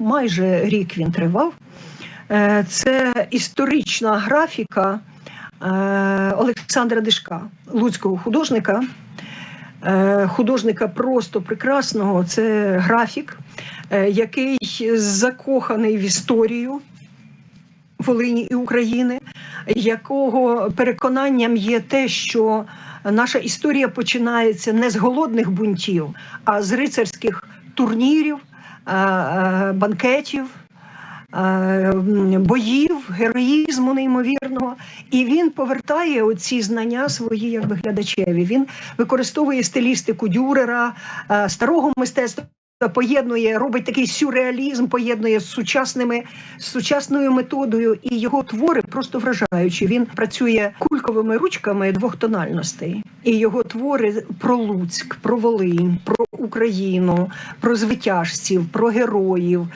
майже рік він тривав. Е, Це історична графіка е, Олександра Дишка, луцького художника. Е, Художника просто прекрасного. Це графік, який закоханий в історію Волині і України, якого переконанням є те, що наша історія починається не з голодних бунтів, а з рицарських турнірів, банкетів. е, Боїв, героїзму неймовірного, і він повертає оці знання свої якби глядачеві. Він використовує стилістику дюрера, е, старого мистецтва, поєднує, робить такий сюрреалізм, поєднує з сучасними з сучасною методою, і його твори просто вражаючі. Він працює кульковими ручками двох тональностей, і його твори про Луцьк, про Волинь, про Україну, про звитяжців, про героїв.